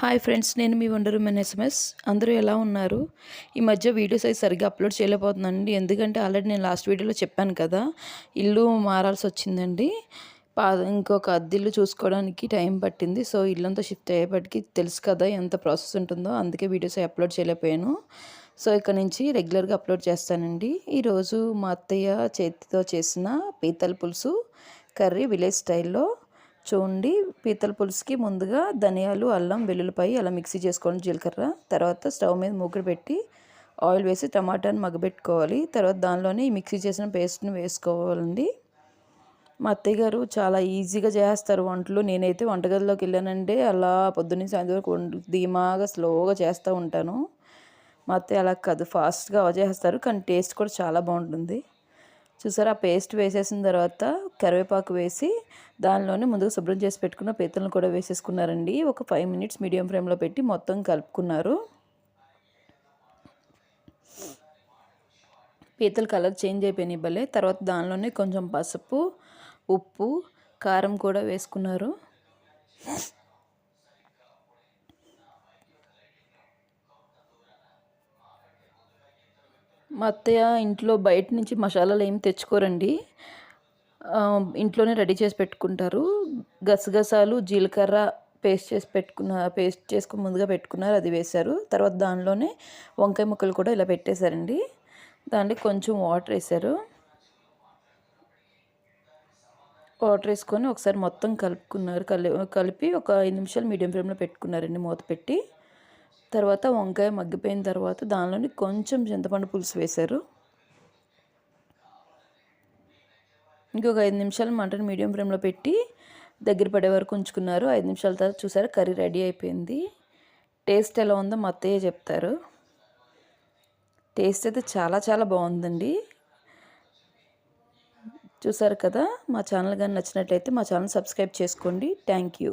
Hi friends నేను మీ వండరు men SMS అందరూ ఎలా ఉన్నారు? ఈ మధ్య వీడియోస్ అయితే సరిగ్గా అప్లోడ్ చేయలేకపోతున్నానండి. ఎందుకంటే ఆల్రెడీ నేను లాస్ట్ వీడియోలో చెప్పాను కదా ఇల్లు మారాల్సి వచ్చిందండి. పా ఇంకొక అద్దిల్లు చూసుకోవడానికి టైం పట్టింది. సో ఇల్లంతా షిఫ్ట్ అయ్యేపటికి తెలుసు కదా ఎంత ప్రాసెస్ ఉంటుందో. అందుకే వీడియోస్ అప్లోడ్ చేయలేకపోయాను. సో ఇక్కడ నుంచి రెగ్యులర్గా అప్లోడ్ చేస్తానండి. ఈరోజు మా అత్తయ్య చేతితో చేసిన పీతల పులుసు కర్రీ విలేజ్ స్టైల్లో చూడండి పీతల పులుసుకి ముందుగా ధనియాలు అల్లం వెల్లుల్లిపాయ అలా మిక్సీ చేసుకోండి జీలకర్ర. తర్వాత స్టవ్ మీద మూకుడు పెట్టి ఆయిల్ వేసి టమాటాని మగ్గబెట్టుకోవాలి. తర్వాత దానిలోనే ఈ మిక్సీ చేసిన పేస్ట్ని వేసుకోవాలండి. మా అత్తయ్య గారు చాలా ఈజీగా చేస్తారు వంటలు. నేనైతే వంటగదిలోకి వెళ్ళానంటే అలా పొద్దున్నే సాయంత్రం వరకు ధీమాగా స్లోగా చేస్తూ ఉంటాను. మా అత్తయ్య అలా కాదు ఫాస్ట్గా చేస్తారు. కానీ టేస్ట్ కూడా చాలా బాగుంటుంది. చూసారా? ఆ పేస్ట్ వేసేసిన తర్వాత కరివేపాకు వేసి దానిలోనే ముందుగా శుభ్రం చేసి పెట్టుకున్న పీతలను కూడా వేసేసుకున్నారండి. ఒక ఫైవ్ మినిట్స్ మీడియం ఫ్లేమ్లో పెట్టి మొత్తం కలుపుకున్నారు. పీతలు కలర్ చేంజ్ అయిపోయినాయి భలే. తర్వాత దానిలోనే కొంచెం పసుపు ఉప్పు కారం కూడా వేసుకున్నారు. మా అత్తయ్య ఇంట్లో బయట నుంచి మసాలాలు ఏమి తెచ్చుకోరండి. ఇంట్లోనే రెడీ చేసి పెట్టుకుంటారు. గసగసాలు జీలకర్ర పేస్ట్ చేసి పెట్టుకున్న పేస్ట్ చేసుకుని ముందుగా పెట్టుకున్నారు అది వేశారు. తర్వాత దానిలోనే వంకాయ ముక్కలు కూడా ఇలా పెట్టేశారండి. దాంట్లో కొంచెం వాటర్ వేశారు. వాటర్ వేసుకొని ఒకసారి మొత్తం కలుపుకున్నారు. కలిపి ఒక ఐదు నిమిషాలు మీడియం ఫ్లేమ్లో పెట్టుకున్నారండి మూత పెట్టి. తర్వాత వంకాయ మగ్గిపోయిన తర్వాత దానిలోని కొంచెం చింతపండు పులుసు వేశారు. ఇంకొక ఐదు నిమిషాలు మంటను మీడియం ఫ్లేమ్లో పెట్టి దగ్గర పడే వరకు ఉంచుకున్నారు. ఐదు నిమిషాల తర్వాత చూసారు కర్రీ రెడీ అయిపోయింది. టేస్ట్ ఎలా ఉందో మా అత్తయ్య చెప్తారు. టేస్ట్ అయితే చాలా చాలా బాగుందండి. చూసారు కదా మా ఛానల్ కానీ నచ్చినట్లయితే మా ఛానల్ సబ్స్క్రైబ్ చేసుకోండి. Thank you.